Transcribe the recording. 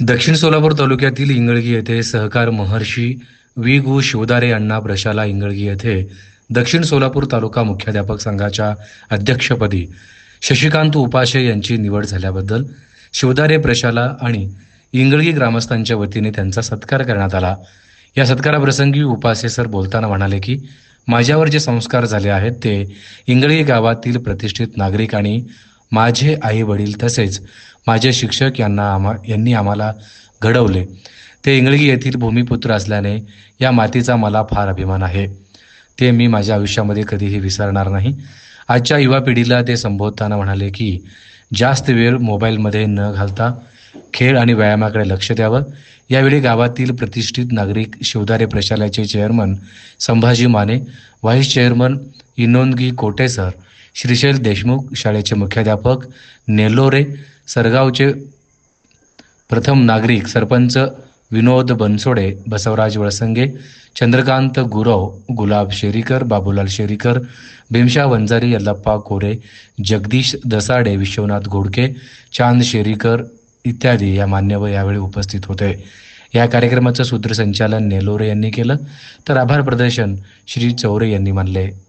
दक्षिण सोलापूर तालुक्यातील इंगळगी येथे सहकार महर्षी वि गु शिवदारे अण्णा प्रशाला इंगळगी येथे दक्षिण सोलापूर तालुका मुख्याध्यापक संघाच्या अध्यक्षपदी शशिकांत उपाशे यांची निवड झाल्याबद्दल शिवदारे प्रशाला आणि इंगळगी ग्रामस्थांच्या वतीने त्यांचा सत्कार करण्यात आला. या सत्काराप्रसंगी उपासे सर बोलताना म्हणाले की माझ्यावर जे संस्कार झाले आहेत ते इंगळगी गावातील प्रतिष्ठित नागरिक आणि माझे आई वडील तसेच माझे शिक्षक यांना आम्हा यांनी आम्हाला घडवले. ते इंगळगी येथील भूमिपुत्र असल्याने या मातीचा मला फार अभिमान आहे. ते मी माझ्या आयुष्यामध्ये कधीही विसरणार नाही. आजच्या युवा पिढीला ते संबोधताना म्हणाले की जास्त वेळ मोबाईलमध्ये न घालता खेळ आणि व्यायामाकडे लक्ष द्यावं. यावेळी गावातील प्रतिष्ठित नागरिक Shivdare प्रशालाचे chairman Sambhaji Mane vice chairman इनोनगी Kote sir Srisaila Deshmukh शाळेचे मुख्याध्यापक नेलोरे सरगावचे प्रथम नागरिक सरपंच विनोद बनसोडे बसवराज वळसंगे चंद्रकांत गुरव गुलाब शेरीकर बाबूलाल शेरीकर भीमशा वंजारी यल्लप्पा कोरे जगदीश दसाडे विश्वनाथ घोडके चांद शेरीकर इत्यादी या मान्यवर यावेळी उपस्थित होते. या कार्यक्रमाचं सूत्रसंचालन नेलोरे यांनी केलं. तर आभार प्रदर्शन श्री चौरे यांनी मानले.